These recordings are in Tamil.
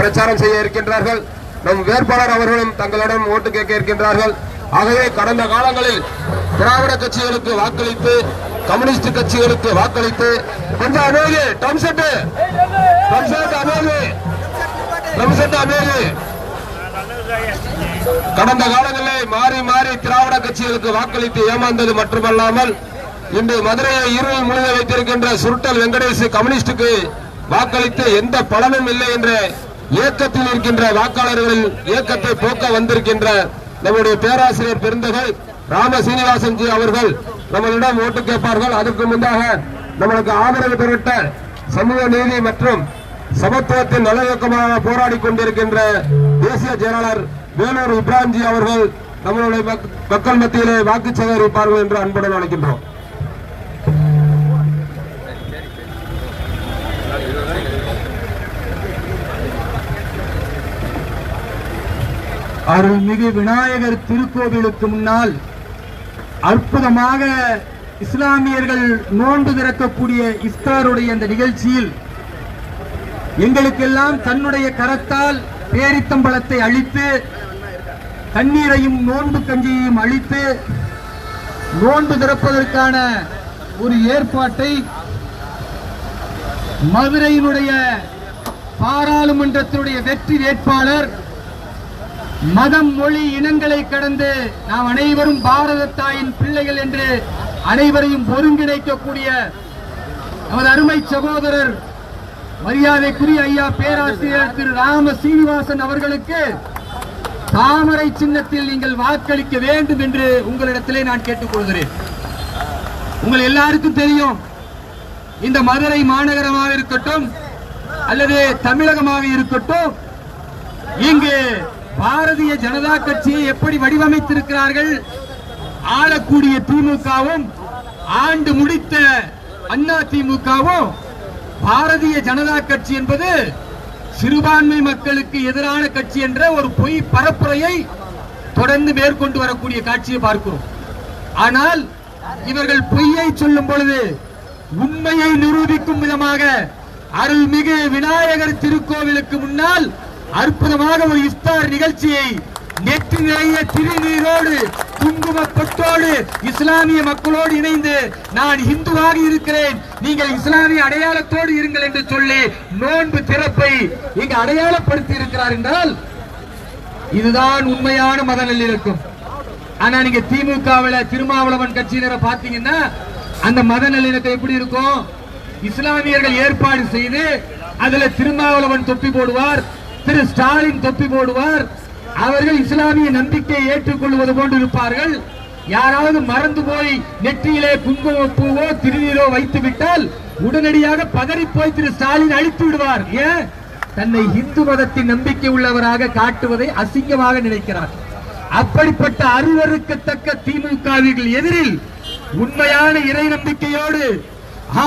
பிரச்சாரம் செய்ய இருக்கின்றார்கள். நம் வேட்பாளர் அவர்களும் தங்களிடம் ஓட்டு கேட்க இருக்கின்றார்கள். ஆகவே கடந்த காலங்களில் திராவிட கட்சிகளுக்கு வாக்களித்து கம்யூனிஸ்ட் கட்சிகளுக்கு வாக்களித்து கொஞ்சம் அநேகு டம்செட் டம்செட் டம் அநேகு அநேகு. கடந்த காலங்களில் மாறி மாறி திராவிட கட்சிகளுக்கு வாக்களித்து ஏமாந்தது மட்டுமல்லாமல் இன்று மதுரையை இருள் முழுக வைத்திருக்கின்ற சுருட்டல் வெங்கடேஷ் கம்யூனிஸ்டுக்கு வாக்களித்து எந்த பலனும் இல்லை என்ற இயக்கத்தில் இருக்கின்ற வாக்காளர்களின் இயக்கத்தை போக்க வந்திருக்கின்ற நம்முடைய பேராசிரியர் பெருந்தகை ராம சீனிவாசன் ஜி அவர்கள் நம்மளிடம் ஓட்டு கேட்பார்கள். அதற்கு முன்பாக நம்மளுக்கு ஆதரவு திரட்ட சமூக நீதி மற்றும் சமத்துவத்தின் நல்லிணக்கமாக போராடி கொண்டிருக்கின்ற தேசிய செயலாளர் வேலூர் இப்ராஹிம்ஜி அவர்கள் நம்மளுடைய மக்கள் மத்தியிலே வாக்கு சேகரிப்பார்கள் என்று அன்புடன் அழைக்கின்றோம். அருள்மிகு விநாயகர் திருக்கோவிலுக்கு முன்னால் அற்புதமாக இஸ்லாமியர்கள் நோன்பு திறக்கக்கூடிய இஃப்தாருடைய அந்த நிகழ்ச்சியில் எங்களுக்கெல்லாம் தன்னுடைய கரத்தால் பேரித்தம்பழத்தை அழித்து தண்ணீரையும் நோன்பு கஞ்சியையும் அழித்து நோன்பு திறப்பதற்கான ஒரு ஏற்பாட்டை மதுரையினுடைய பாராளுமன்றத்தினுடைய வெற்றி வேட்பாளர் மதம் மொழி இனங்களை கடந்து நாம் அனைவரும் பாரத தாயின் பிள்ளைகள் என்று அனைவரையும் ஒருங்கிணைக்கக்கூடிய நமது அருமை சகோதரர் மரியாதைக்குரிய ஐயா பேராசிரியர் திரு ராம சீனிவாசன் அவர்களுக்கு தாமரை சின்னத்தில் நீங்கள் வாக்களிக்க வேண்டும் என்று உங்களிடத்திலே நான் கேட்டுக்கொள்கிறேன். உங்கள் எல்லாருக்கும் தெரியும் இந்த மதுரை மாநகரமாக இருக்கட்டும் அல்லது தமிழகமாக இருக்கட்டும் இங்கு பாரதிய ஜனதா கட்சியை எப்படி வடிவமைத்திருக்கிறார்கள்? ஆளக்கூடிய திமுகவும் ஆண்டு முடித்த அண்ணா திமுகவும் பாரதிய ஜனதா கட்சி என்பது சிறுபான்மை மக்களுக்கு எதிரான கட்சி என்ற ஒரு பொய் பரப்புரையை தொடர்ந்து மேற்கொண்டு வரக்கூடிய காட்சியை பார்க்கிறோம். ஆனால் இவர்கள் பொய்யை சொல்லும் பொழுது உண்மையை நிரூபிக்கும் விதமாக அருள்மிகு விநாயகர் திருக்கோவிலுக்கு முன்னால் அற்புதமாக ஒரு இஃப்தார் நிகழ்ச்சியை நெற்றி நிறைய திருநீரோடு குங்கும இஸ்லாமிய மக்களோடு இணைந்து நான் இந்துவாக இருக்கிறேன். நீங்கள் இஸ்லாமிய அடையாளத்தோடு இருங்கள் என்று சொல்லி நோன்பு திறப்பை இங்கு அடையாளப்படுத்தி இருக்கிறார் என்றால் இதுதான் உண்மையான மத நல்லிணக்கம் ஆனா நீங்க திமுகவில் திருமாவளவன் கட்சியினரை பாத்தீங்கன்னா அந்த மத நல்லிணக்கம் எப்படி இருக்கும்? இஸ்லாமியர்கள் ஏற்பாடு செய்து அதுல திருமாவளவன் தொப்பி போடுவார். திரு ஸ்டாலின் தொப்பி போடுவார். அவர்கள் இஸ்லாமிய நம்பிக்கையை ஏற்றுக்கொள்வது போன்று இருப்பார்கள் யாராவது மறந்து போய் நெற்றியிலே குங்கும பூவோ திருநீரோ வைத்து விட்டால் உடனடியாக பதறி போய் திரு ஸ்டாலின் அழித்து விடுவார். ஏன்? தன்னை இந்து மதத்தின் நம்பிக்கை உள்ளவராக காட்டுவதை அசிங்கமாக நினைக்கிறார். அப்படிப்பட்ட அருவருக்கத்தக்க திமுகவிகள் எதிரில் உண்மையான இறை நம்பிக்கையோடு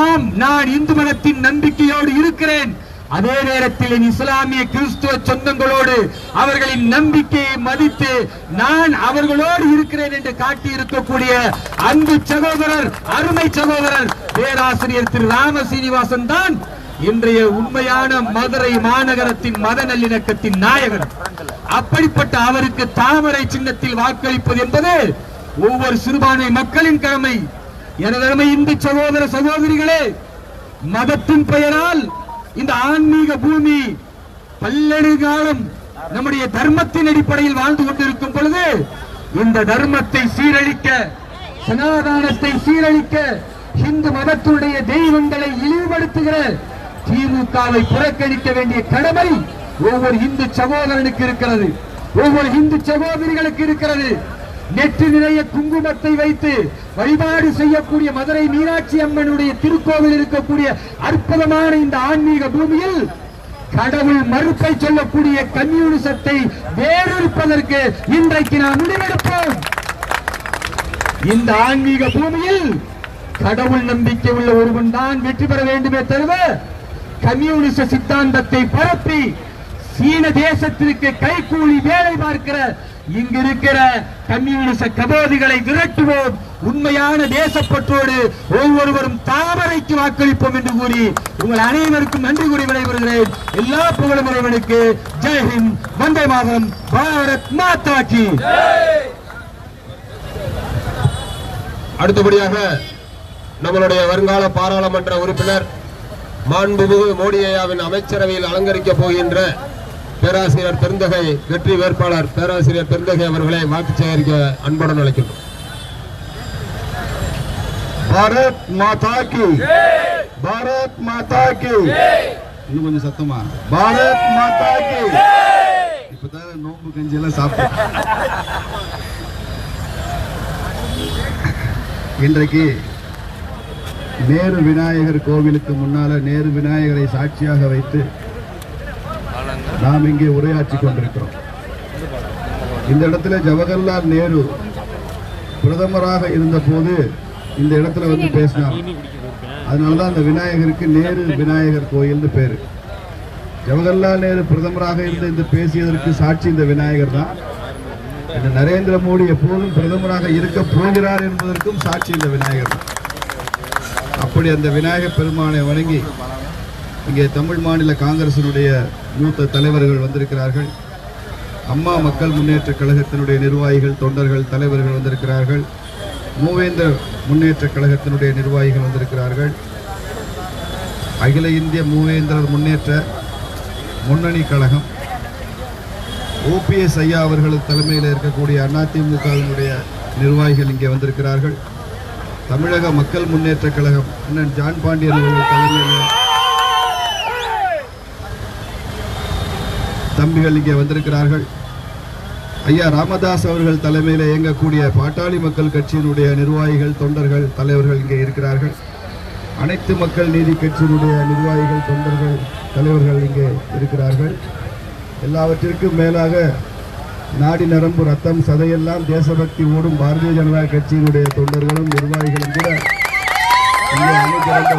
ஆம் நான் இந்து மதத்தின் நம்பிக்கையோடு இருக்கிறேன். அதே நேரத்தில் என் இஸ்லாமிய கிறிஸ்துவ சொந்தங்களோடு அவர்களின் நம்பிக்கையை மதித்து நான் அவர்களோடு இருக்கிறேன் என்று காட்டி இருக்கக்கூடிய அன்பு சகோதரர் அருமை சகோதரர் பேராசிரியர் திரு ராம சீனிவாசன் தான் இன்றைய உண்மையான மதுரை மாநகரத்தின் மத நல்லிணக்கத்தின் நாயகர். அப்படிப்பட்ட அவருக்கு தாமரை சின்னத்தில் வாக்களிப்பது என்பது ஒவ்வொரு சிறுபான்மை மக்களின் கடமை. எனதருமை இந்து சகோதர சகோதரிகளே மதத்தின் பெயரால் இந்த ஆன்மீக பூமி பல்லடு காலம் நம்முடைய தர்மத்தின் அடிப்படையில் வாழ்ந்து கொண்டிருக்கும் பொழுது இந்த தர்மத்தை சீரழிக்க சனாதானத்தை சீரழிக்க இந்து மதத்துடைய தெய்வங்களை இழிவுபடுத்துகிற திமுகவை புறக்கணிக்க வேண்டிய கடமை ஒவ்வொரு இந்து சகோதரனுக்கு இருக்கிறது. ஒவ்வொரு இந்து சகோதரிகளுக்கு இருக்கிறது. நெற்று நிறைய குங்குமத்தை வைத்து வழிபாடு செய்யக்கூடிய மதுரை மீனாட்சி அம்மனுடைய திருக்கோவில் இருக்கக்கூடிய அற்புதமான இந்த ஆன்மீக பூமியில் கடவுள் மறுப்பை சொல்லக்கூடிய கம்யூனிசத்தை வேறொருப்பதற்கு இன்றைக்கு நாம் முடிவெடுப்போம். இந்த ஆன்மீக பூமியில் கடவுள் நம்பிக்கை உள்ள ஒருவன் தான் வெற்றி பெற வேண்டுமே தவிர கம்யூனிச சித்தாந்தத்தை பரப்பி சீன தேசத்திற்கு கைகூலி வேலை பார்க்கிற இங்கு இருக்கிற கம்யூனிச கபோதிகளை விரட்டுவோம். உண்மையான தேசப்பற்றோடு ஒவ்வொருவரும் தாமரைக்கு வாக்களிப்போம் என்று கூறி உங்கள் அனைவருக்கும் நன்றி கூறி விடைபெறுகிறேன். எல்லா புகழும் இறைவனுக்கு. ஜெய்ஹிந்த் வந்தே மாதம் பாரத் மாதா அடுத்தபடியாக நம்மளுடைய வருங்கால பாராளுமன்ற உறுப்பினர் மாண்புமிகு மோடி ஐயாவின் அமைச்சரவையில் அலங்கரிக்க போகின்ற பேராசிரியர் பெருந்தகை வெற்றி வேட்பாளர் பேராசிரியர் பெருந்தகை அவர்களை வாக்கு சேகரிக்க அன்புடன் அழைக்கின்றோம். பாரத் மாதா கி. பாரத் மாதா கி. இன்னும் கொஞ்சம் சத்தமா? பாரத் மாதா கி. இப்பதான் நோம்பு கஞ்சி எல்லாம் சாப்பிட்டேன். இன்றைக்கு நேரு விநாயகர் கோவிலுக்கு முன்னால நேரு விநாயகரை சாட்சியாக வைத்து நாம் இங்கே உரையாற்றி கொண்டிருக்கிறோம். இந்த இடத்துல ஜவஹர்லால் நேரு பிரதமராக இருந்தபோது இந்த இடத்துல வந்து பேசினார். அதனாலதான் அந்த விநாயகருக்கு நேரு விநாயகர் கோயில்னு பேரு. ஜவஹர்லால் நேரு பிரதமராக இருந்து இந்த பேசியதற்கு சாட்சி இந்த விநாயகர் தான். இந்த நரேந்திர மோடி எப்போதும் பிரதமராக இருக்க போகிறார் என்பதற்கும் சாட்சி இந்த விநாயகர் தான். அப்படி அந்த விநாயகர் பெருமானை வணங்கி இங்கே தமிழ் மாநில காங்கிரசினுடைய மூத்த தலைவர்கள் வந்திருக்கிறார்கள். அம்மா மக்கள் முன்னேற்ற கழகத்தினுடைய நிர்வாகிகள் தொண்டர்கள் தலைவர்கள் வந்திருக்கிறார்கள். மூவேந்திர முன்னேற்ற கழகத்தினுடைய நிர்வாகிகள் வந்திருக்கிறார்கள். அகில இந்திய மூவேந்திரர் முன்னேற்ற முன்னணி கழகம். ஓபிஎஸ் ஐயா அவர்கள் தலைமையில் இருக்கக்கூடிய அதிமுகவினுடைய நிர்வாகிகள் இங்கே வந்திருக்கிறார்கள். தமிழக மக்கள் முன்னேற்ற கழகம் அண்ணன் ஜான் பாண்டியன் அவர்கள் தலைமையில் தம்பிகள் இங்கே வந்திருக்கிறார்கள். ஐயா ராமதாஸ் அவர்கள் தலைமையில் இயங்கக்கூடிய பாட்டாளி மக்கள் கட்சியினுடைய நிர்வாகிகள் தொண்டர்கள் தலைவர்கள் இங்கே இருக்கிறார்கள். அனைத்து மக்கள் நீதி கட்சியினுடைய நிர்வாகிகள் தொண்டர்கள் தலைவர்கள் இங்கே இருக்கிறார்கள். எல்லாவற்றிற்கும் மேலாக நாடி நரம்பு ரத்தம் சதையெல்லாம் தேசபக்தி ஓடும் பாரதிய ஜனதா கட்சியினுடைய தொண்டர்களும் நிர்வாகிகளும் கூட இங்கே அமைச்சராக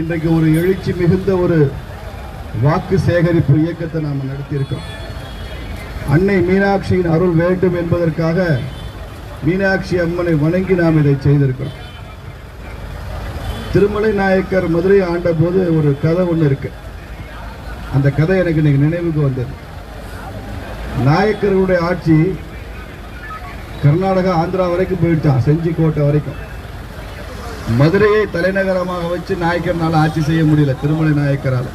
இன்றைக்கு ஒரு எழுச்சி மிகுந்த ஒரு வாக்கு சேகரிப்பு இயக்கத்தை நாம் நடத்தியிருக்கோம். அன்னை மீனாட்சியின் அருள் வேண்டும் என்பதற்காக மீனாட்சி அம்மனை வணங்கி நாம் இதை செய்திருக்கிறோம். திருமலை நாயக்கர் மதுரை ஆண்ட போது ஒரு கதை ஒன்று இருக்கு. அந்த கதை எனக்கு இன்னைக்கு நினைவுக்கு வந்தது. நாயக்கர்களுடைய ஆட்சி கர்நாடகா ஆந்திரா வரைக்கும் போயிடுச்சான் செஞ்சி கோட்டை வரைக்கும். மதுரையை தலைநகரமாக வச்சு நாயக்கர்னால ஆட்சி செய்ய முடியல திருமலை நாயக்கரால்.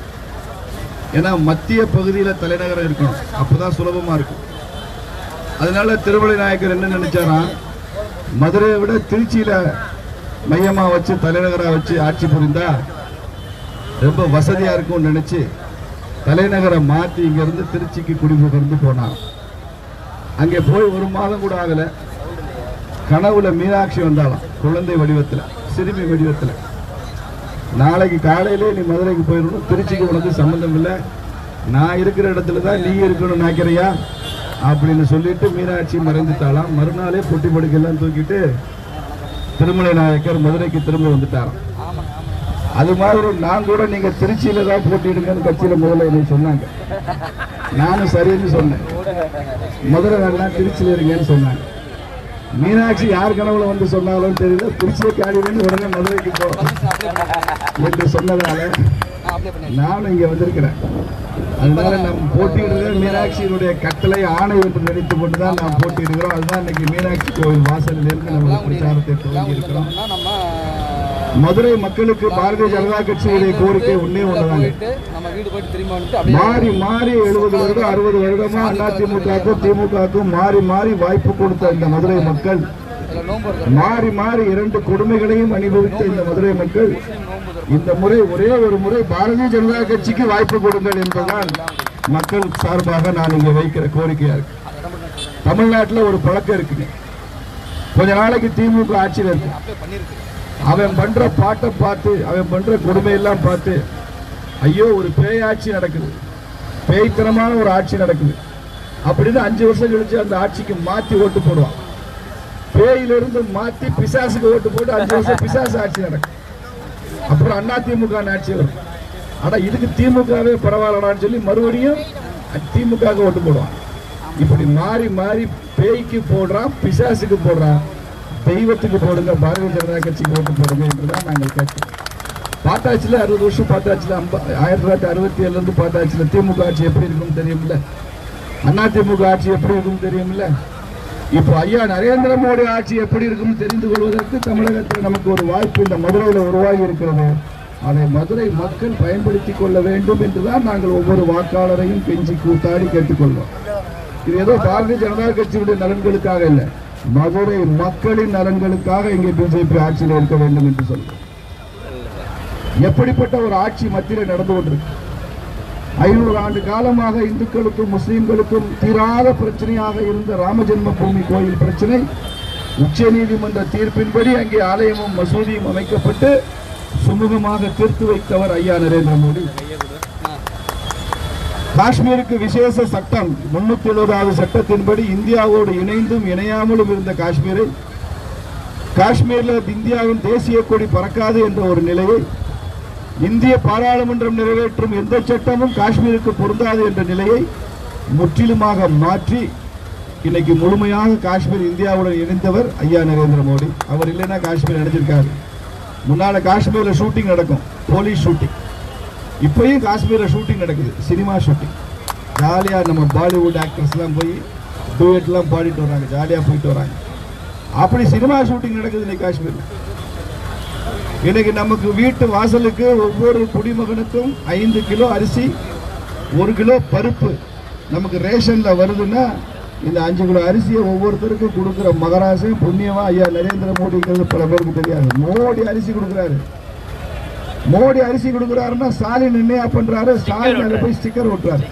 ஏன்னா மத்திய பகுதியில் தலைநகரம் இருக்கணும். அப்போதான் சுலபமாக இருக்கும். அதனால திருமலை நாயக்கர் என்ன நினைச்சாராம் மதுரையை விட திருச்சியில மையமாக வச்சு தலைநகராக வச்சு ஆட்சி புரிந்தா ரொம்ப வசதியாக இருக்கும்னு நினச்சி தலைநகரை மாற்றி இங்கேருந்து திருச்சிக்கு குடிபுகர்ந்து போனான் அங்கே போய் ஒரு மாதம் கூட ஆகலை. கனவுல மீனாட்சி வந்தாலாம் குழந்தை வடிவத்தில் சிறுமி வடிவத்தில். நாளைக்கு காலையிலே நீ மதுரைக்கு போயிடணும். திருச்சிக்கு உனக்கு சம்மந்தம் இல்லை. நான் இருக்கிற இடத்துல தான் நீ இருக்கணும் நினைக்கிறியா? அப்படின்னு சொல்லிட்டு மீனாட்சி மறைந்துட்டாளாம். மறுநாளே பொட்டி படுக்கெல்லாம் தூக்கிட்டு திருமலை நாயக்கர் மதுரைக்கு திரும்ப வந்துட்டாராம். அது மாதிரி நான் கூட நீங்க திருச்சியில தான் போட்டிடுங்கன்னு கட்சியில முதல்ல என்னை சொன்னாங்க. நானும் சரின்னு சொன்னேன். மதுரை வேண்டாம் திருச்சியில இருங்கன்னு சொன்னாங்க. மீனாட்சி யார் கனவுல வந்து சொன்னாலும் தெரியல. திருச்சியை காடிவேன்னு உடனே மதுரைக்கு போ. என்று சொன்னதால நானும் இங்க வந்திருக்கிறேன். அதனால நம்ம போட்டியிடுறது மீனாட்சியினுடைய கட்டளை ஆணை என்று நினைத்து கொண்டு தான் நாம் போட்டியிடுகிறோம். அதுதான் இன்னைக்கு மீனாட்சி கோவில் வாசலில் இருந்து நம்ம பிரச்சாரத்தை துவங்கி இருக்கிறோம் மதுரை மக்களுக்கு பாரதிய ஜனதா கட்சியுடைய கோரிக்கை ஒன்னே ஒண்ணுதாங்க மாறி மாறி எழுபது வருடம் அறுபது வருடமா அதிமுகவுக்கும் திமுகவுக்கும் மாறி மாறி வாய்ப்பு கொடுத்த இந்த மதுரை மக்கள் மாறி மாறி இரண்டு கொடுமைகளையும் அனுபவித்த இந்த மதுரை மக்கள் இந்த முறை ஒரே ஒரு முறை பாரதிய ஜனதா கட்சிக்கு வாய்ப்பு கொடுங்கள் என்பதுதான் மக்கள் சார்பாக நான் இங்க வைக்கிற கோரிக்கையா இருக்கு. தமிழ்நாட்டில் ஒரு பழக்கம் இருக்குங்க கொஞ்ச நாளைக்கு திமுக ஆட்சியில் இருக்கு. அவன் பண்ற பாட்டை பார்த்து அவன் பண்ற கொடுமையெல்லாம் பார்த்து ஐயோ ஒரு பேய் ஆட்சி நடக்குது. பேய்த்தனமான ஒரு ஆட்சி நடக்குது. அப்படின்னு அஞ்சு வருஷம் கழிச்சு அந்த ஆட்சிக்கு மாத்தி ஓட்டு போடுவான். பேயிலிருந்து மாத்தி பிசாசுக்கு ஓட்டு போட்டு அஞ்சு வருஷம் பிசாசு ஆட்சி நடக்கும். அப்புறம் அண்ணா திமுக ஆட்சி வரும். ஆனா இதுக்கு திமுகவே பரவாயில்லடான்னு சொல்லி மறுபடியும் திமுக ஓட்டு போடுவான். இப்படி மாறி மாறி பேய்க்கு போடுறான் பிசாசுக்கு போடுறான். தெய்வத்துக்கு போடுங்க பாரதிய ஜனதா கட்சிக்கு ஓட்டு போடுங்க என்றுதான் நாங்கள் கேட்டோம். பாட்டாட்சியில் அறுபது வருஷம் பாட்டாட்சியில் ஐம்ப ஆயிரத்தி தொள்ளாயிரத்தி அறுபத்தி ஏழுலேருந்து பாட்டாட்சியில் திமுக ஆட்சி எப்படி இருக்கும்னு தெரியுமில்ல? அண்ணா திமுக ஆட்சி எப்படி இருக்கும்னு தெரியுமில்ல? இப்போ ஐயா நரேந்திர மோடி ஆட்சி எப்படி இருக்கும்னு தெரிந்து கொள்வதற்கு தமிழகத்தில் நமக்கு ஒரு வாய்ப்பு இந்த மதுரையில் உருவாகி இருக்கிறது. அதை மதுரை மக்கள் பயன்படுத்தி கொள்ள வேண்டும் என்றுதான் நாங்கள் ஒவ்வொரு வாக்காளரையும் கெஞ்சி கூத்தாடி கேட்டுக்கொள்வோம் இது ஏதோ பாரதிய ஜனதா கட்சியுடைய நலன்களுக்காக இல்லை. மதுரை மக்களின் நலன்களுக்காக இங்கே பிஜேபி ஆட்சியில் இருக்க வேண்டும் என்று சொல்லுங்கள் எப்படிப்பட்ட ஒரு ஆட்சி மத்தியில் நடந்து கொண்டிருக்கு? ஐநூறு ஆண்டு காலமாக இந்துக்களுக்கும் முஸ்லீம்களுக்கும் தீராத பிரச்சனையாக இருந்த ராமஜென்ம பூமி கோயில் பிரச்சனை உச்ச நீதிமன்ற தீர்ப்பின்படி அங்கே ஆலயமும் மசூதியும் அமைக்கப்பட்டு சுமூகமாக தீர்த்து வைத்தவர் ஐயா நரேந்திர மோடி. காஷ்மீருக்கு விசேஷ சட்டம் முன்னூத்தி எழுபதாவது சட்டத்தின்படி இந்தியாவோடு இணைந்தும் இணையாமலும் இருந்த காஷ்மீரை காஷ்மீரில் இந்தியாவின் தேசிய கொடி பறக்காது என்ற ஒரு நிலையை இந்திய பாராளுமன்றம் நிறைவேற்றும் எந்த சட்டமும் காஷ்மீருக்கு பொருந்தாது என்ற நிலையை முற்றிலுமாக மாற்றி இன்னைக்கு முழுமையாக காஷ்மீர் இந்தியாவுடன் இணைந்தவர் ஐயா நரேந்திர மோடி. அவர் இல்லைன்னா காஷ்மீர் நினைச்சிருக்காரு முன்னால காஷ்மீர்ல ஷூட்டிங் நடக்கும் போலீஸ் ஷூட்டிங் இப்பயும் காஷ்மீரில் ஷூட்டிங் நடக்குது. சினிமா ஷூட்டிங் ஜாலியாக நம்ம பாலிவுட் ஆக்டர்ஸ்லாம் போய் டூயட்லாம் பாடிட்டு வராங்க. ஜாலியாக போயிட்டு வராங்க. அப்படி சினிமா ஷூட்டிங் நடக்குது இன்னைக்கு காஷ்மீரில். இன்னைக்கு நமக்கு வீட்டு வாசலுக்கு ஒவ்வொரு குடிமகனுக்கும் ஐந்து கிலோ அரிசி ஒரு கிலோ பருப்பு நமக்கு ரேஷனில் வருதுன்னா இந்த அஞ்சு கிலோ அரிசியை ஒவ்வொருத்தருக்கும் கொடுக்குற மகராசன் புண்ணியமா ஐயா நரேந்திர மோடிங்கிறது பல பேருக்கு தெரியாது. மோடி அரிசி கொடுக்குறாரு. மோடி அரிசி கொடுக்குறாருன்னா ஸ்டாலின் என்னையா பண்றாரு? ஸ்டாலின் மேல போய் ஸ்டிக்கர் ஒட்டுறாரு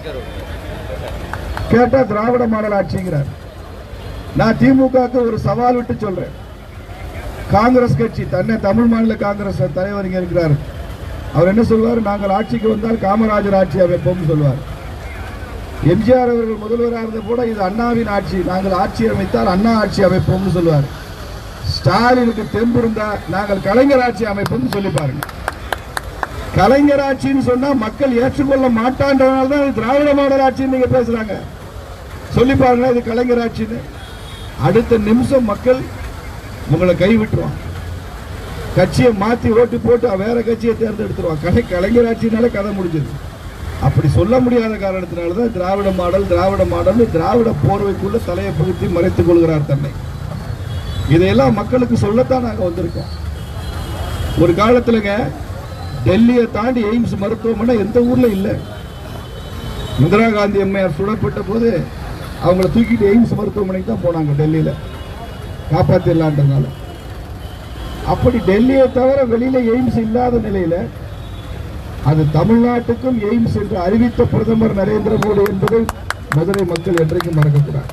கேட்டா திராவிட மாடல் ஆட்சிங்கிறார். நான் திமுகவுக்கு ஒரு சவால் விட்டு சொல்றேன். காங்கிரஸ் கட்சி தன்னை தமிழ் மாநில காங்கிரஸ் தலைவர் இங்க இருக்கிறார். அவர் என்ன சொல்வார்? நாங்கள் ஆட்சிக்கு வந்தால் காமராஜர் ஆட்சி அமைப்போம் சொல்வார். எம்ஜிஆர் அவர்கள் முதல்வராக இருந்த கூட இது அண்ணாவின் ஆட்சி. நாங்கள் ஆட்சி அமைத்தால் அண்ணா ஆட்சி அமைப்போம்னு சொல்வார். ஸ்டாலினுக்கு தெம்பு இருந்தா நாங்கள் கலைஞர் ஆட்சி அமைப்போம்னு சொல்லி பாருங்க. கலைஞர் ஆட்சின்னு சொன்னா மக்கள் ஏற்றுக்கொள்ள மாட்டான்றதுனால தான் திராவிட மாடல் ஆட்சின்னு நீங்க பேசுறாங்க. சொல்லி பாருங்க இது கலைஞர் ஆட்சின்னு அடுத்த நிமிஷம் மக்கள் உங்களை கைவிட்டுருவான் கட்சியை மாத்தி ஓட்டு போட்டு வேற கட்சியை தேர்ந்தெடுத்துருவான் கலை கலைஞர் ஆட்சினால கதை முடிஞ்சது. அப்படி சொல்ல முடியாத காரணத்தினால தான் திராவிட மாடல் திராவிட மாடல் திராவிட போர்வைக்குள்ள தலையை புகுத்தி மறைத்துக் கொள்கிறார் தன்னை. இதையெல்லாம் மக்களுக்கு சொல்லத்தான் நாங்க வந்திருக்கோம். ஒரு காலத்துலங்க டெல்லியை தாண்டி எய்ம்ஸ் மருத்துவமனை எந்த ஊரில் இல்லை. இந்திரா காந்தி அம்மையார் சுடப்பட்ட போது அவங்கள தூக்கிட்டு எய்ம்ஸ் மருத்துவமனைக்கு தான் போனாங்க டெல்லியில். காப்பாற்றிடலான்றதுனால அப்படி டெல்லியை தவிர வெளியில் எய்ம்ஸ் இல்லாத நிலையில் அது தமிழ்நாட்டுக்கும் எய்ம்ஸ் என்று அறிவித்த பிரதமர் நரேந்திர மோடி என்பதை மதுரை மக்கள் என்றைக்கும் மறக்கக்கூடாது.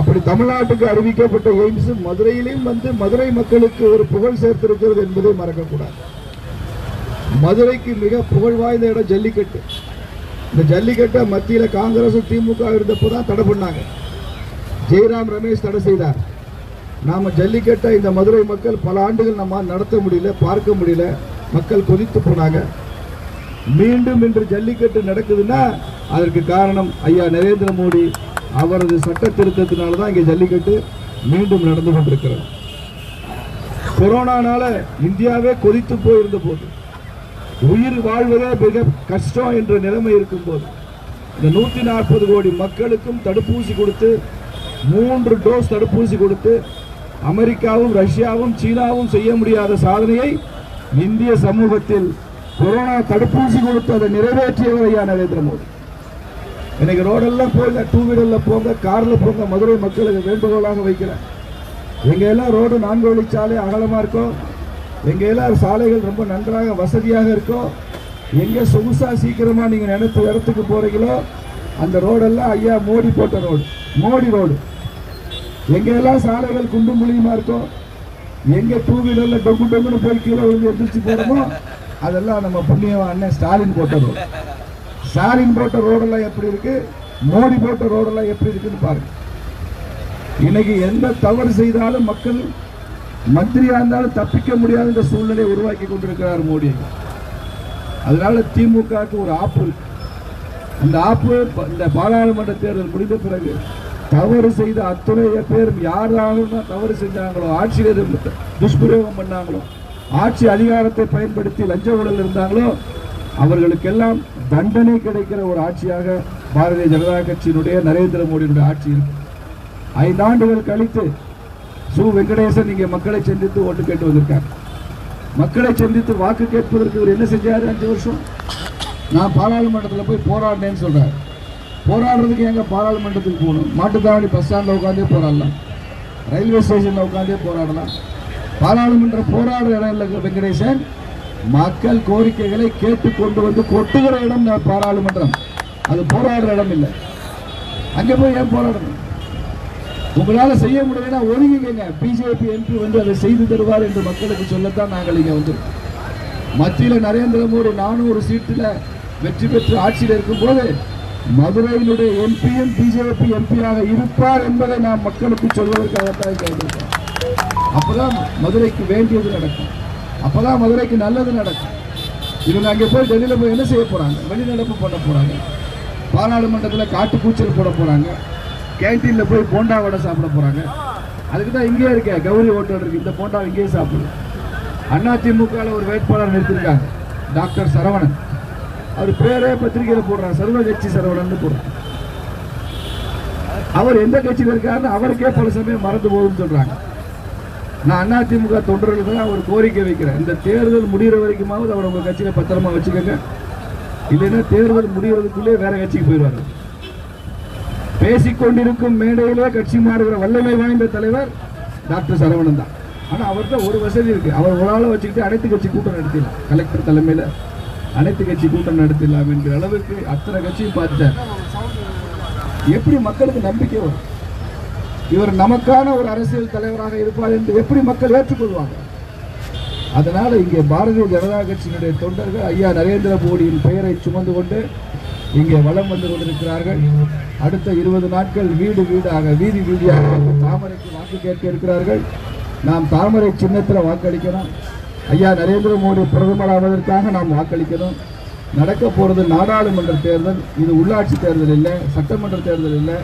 அப்படி தமிழ்நாட்டுக்கு அறிவிக்கப்பட்ட எய்ம்ஸ் மதுரையிலையும் வந்து மதுரை மக்களுக்கு ஒரு புகழ் சேர்த்திருக்கிறது என்பதை மறக்கக்கூடாது. மதுரைக்கு மிக புகழ் வாய்ந்த இடம் ஜல்லிக்கட்டு. இந்த ஜல்லிக்கட்டை மத்தியில் காங்கிரஸ் திமுக இருந்தப்போ தான் தடை பண்ணாங்க. ஜெயராம் ரமேஷ் தடை செய்தார். நாம் ஜல்லிக்கட்டை இந்த மதுரை மக்கள் பல ஆண்டுகள் நம்ம நடத்த முடியல பார்க்க முடியல மக்கள் கொதித்து போனாங்க. மீண்டும் இன்று ஜல்லிக்கட்டு நடக்குதுன்னா அதற்கு காரணம் ஐயா நரேந்திர மோடி அவரது சட்ட திருத்தத்தினால தான் இங்கே ஜல்லிக்கட்டு மீண்டும் நடந்து கொண்டிருக்கிறது. கொரோனானால இந்தியாவே கொதித்து போயிருந்த போது உயிர் வாழ்வதே மிக கஷ்டம் என்ற நிலைமை இருக்கும்போது இந்த நூத்தி நாற்பது கோடி மக்களுக்கும் தடுப்பூசி கொடுத்து மூன்று டோஸ் தடுப்பூசி கொடுத்து அமெரிக்காவும் ரஷ்யாவும் சீனாவும் செய்ய முடியாத சாதனையை இந்திய சமூகத்தில் கொரோனா தடுப்பூசி கொடுத்து அதை நிறைவேற்றியவர் ஐயா நரேந்திர மோடி. இன்னைக்கு ரோடெல்லாம் போங்க டூ வீலர்ல போங்க கார்ல போங்க மதுரை மக்களுக்கு வேண்டுகோளாக வைக்கிறேன். எங்க எல்லாம் ரோடு நான்கு வழிச்சாலை அகலமா இருக்கும் எங்க எல்லாம் சாலைகள் ரொம்ப நன்றாக வசதியாக இருக்கும் எங்கே சொகுசாக சீக்கிரமாக நீங்கள் நினைத்த இடத்துக்கு போகிறீங்களோ அந்த ரோடெல்லாம் ஐயா மோடி போட்ட ரோடு மோடி ரோடு. எங்கெல்லாம் சாலைகள் குண்டும் குழியுமா இருக்கோ எங்கே டூ வீலரில் டொங்கு டொங்குன்னு போய் கீழே விழுந்து எந்திரிச்சு போகிறோமோ அதெல்லாம் நம்ம புண்ணியவன் அண்ணன் ஸ்டாலின் போட்ட ரோடு. ஸ்டாலின் போட்ட ரோடெல்லாம் எப்படி இருக்குது மோடி போட்ட ரோடெல்லாம் எப்படி இருக்குன்னு பாருங்கள் இன்னைக்கு எந்த தவறு செய்தாலும் மக்கள் மந்திரியா இருந்தாலும் தப்பிக்க முடியாத இந்த சூழ்நிலையை உருவாக்கி கொண்டிருக்கிறார் மோடி. அதனால திமுகவுக்கு ஒரு ஆப்பு இருக்கு. அந்த ஆப்பு இந்த பாராளுமன்ற தேர்தல் முடிந்த பிறகு தவறு செய்த அத்தனை பேரும் யாராலும் தவறு செஞ்சாங்களோ ஆட்சியில் இருந்து துஷ்பிரயோகம் பண்ணாங்களோ ஆட்சி அதிகாரத்தை பயன்படுத்தி லஞ்ச ஊழல் இருந்தாங்களோ அவர்களுக்கெல்லாம் தண்டனை கிடைக்கிற ஒரு ஆட்சியாக பாரதிய ஜனதா கட்சியினுடைய நரேந்திர மோடியினுடைய ஆட்சி இருக்கு. ஐந்தாண்டுகள் கழித்து சு வெங்கடேசன் இங்கே மக்களை சந்தித்து ஓட்டு கேட்டு வந்திருக்கார். மக்களை சந்தித்து வாக்கு கேட்பதற்கு இவர் என்ன செஞ்சார் அஞ்சு வருஷம்? நான் பாராளுமன்றத்தில் போய் போராடினேன்னு சொல்கிறார் போராடுறதுக்கு எங்க பாராளுமன்றத்துக்கு போகணும்? மாட்டுத்தாவணி பஸ் ஸ்டாண்டில் உட்காந்தே போராடலாம். ரயில்வே ஸ்டேஷனில் உட்காந்தே போராடலாம். பாராளுமன்ற போராடுற இடம் இல்லை வெங்கடேசன். மக்கள் கோரிக்கைகளை கேட்டு கொண்டு வந்து கொட்டுகிற இடம் நான் பாராளுமன்றம். அது போராடுற இடம் இல்லை. அங்கே போய் ஏன் போராடணும்? உங்களால் செய்ய முடியலன்னா ஒதுங்கிக்கங்க பிஜேபி எம்பி வந்து அதை செய்து தருவார் என்று மக்களுக்கு சொல்லத்தான் நாங்கள் இங்கே வந்திருக்கோம் மத்தியில் நரேந்திர மோடி நானூறு சீட்டில் வெற்றி பெற்று ஆட்சியில் இருக்கும்போது மதுரையினுடைய எம்பியும் பிஜேபி எம்பியாக இருப்பார் என்பதை நாம் மக்களுக்கு சொல்வதற்காகத்தான் இங்க அப்போதான் மதுரைக்கு வேண்டியது நடக்கும். அப்போதான் மதுரைக்கு நல்லது நடக்கும். இவங்க அங்கே போய் டெல்லியில் போய் என்ன செய்ய போகிறாங்க வெளிநடப்பு பண்ண போகிறாங்க பாராளுமன்றத்தில் காட்டு கூச்சல் போட போகிறாங்க கேன்டீனில் போய் போண்டா வடை சாப்பிட போறாங்க. அதுக்கு தான் இங்கேயே இருக்கேன் கௌரி ஹோட்டல் இருக்கு. இந்த போண்டா இங்கேயே சாப்பிடுங்க அதிமுகவில் ஒரு வேட்பாளர் நிறுத்திருக்காங்க டாக்டர் சரவணன். அவர் பேரே பத்திரிகையில் போடுறார். சர்வ கட்சி சரவணன் போடுறார். அவர் எந்த கட்சியில் இருக்காருன்னு அவருக்கே பல சமயம் மறந்து போகுதுன்னு சொல்றாங்க. நான் அதிமுக தொண்டர்கள் தான் அவர் கோரிக்கை வைக்கிறேன். இந்த தேர்தல் முடிகிற வரைக்குமாவது அவர் உங்க கட்சியில் பத்திரமா வச்சுக்கோங்க. இல்லைன்னா தேர்தல் முடிகிறதுக்குள்ளே வேற கட்சிக்கு போயிடுவாங்க பேசிக்கொண்டிருக்கும் மேடையிலே கட்சி மாறுகிற வல்லமை வாய்ந்த தலைவர் டாக்டர் சரவணன் தான். ஆனால் அவர்கிட்ட ஒரு வசதி இருக்கு. அவர் ஒரு ஆளை வச்சுக்கிட்டு அனைத்து கட்சி கூட்டம் நடத்திடலாம். கலெக்டர் தலைமையில அனைத்து கட்சி கூட்டம் நடத்திடலாம் என்கிற அளவுக்கு அத்தனை கட்சியும் பார்த்தார் எப்படி மக்களுக்கு நம்பிக்கை வரும்? இவர் நமக்கான ஒரு அரசியல் தலைவராக இருப்பார் என்று எப்படி மக்கள் ஏற்றுக்கொள்வாங்க? அதனால இங்கே பாரதிய ஜனதா கட்சியினுடைய தொண்டர்கள் ஐயா நரேந்திர மோடியின் பெயரை சுமந்து கொண்டு இங்கே வலம் வந்து கொண்டிருக்கிறார்கள். அடுத்த இருபது நாட்கள் வீடு வீடாக வீதி வீதியாக தாமரைக்கு வாக்கு கேட்க இருக்கிறார்கள். நாம் தாமரை சின்னத்தில் வாக்களிக்கணும். ஐயா நரேந்திர மோடி பிரதமர் ஆவதற்காக நாம் வாக்களிக்கணும். நடக்க போகிறது நாடாளுமன்ற தேர்தல் இது உள்ளாட்சி தேர்தல் இல்லை சட்டமன்ற தேர்தல் இல்லை.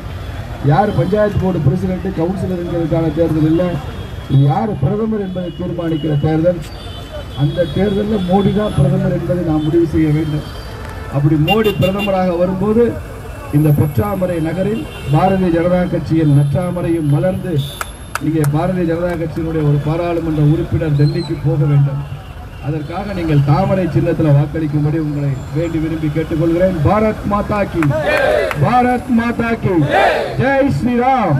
யார் பஞ்சாயத்து போர்டு பிரசிடென்ட்டு கவுன்சிலர் என்கிறதுக்கான தேர்தல் இல்லை. இது யார் பிரதமர் என்பதை தீர்மானிக்கிற தேர்தல்? அந்த தேர்தலில் மோடி தான் பிரதமர் என்பதை நாம் முடிவு செய்ய வேண்டும். அப்படி மோடி பிரதமராக வரும்போது இந்த பொற்றாமரை நகரில் பாரதிய ஜனதா கட்சியின் நற்றாமரையும் மலர்ந்து இங்கே பாரதிய ஜனதா கட்சியினுடைய ஒரு பாராளுமன்ற உறுப்பினர் டெல்லிக்கு போக வேண்டும். அதற்காக நீங்கள் தாமரை சின்னத்தில் வாக்களிக்கும்படி உங்களை வேண்டி விரும்பி கேட்டுக்கொள்கிறேன். பாரத் மாதா கி. பாரத் மாதா கி. ஜெய் ஸ்ரீராம்.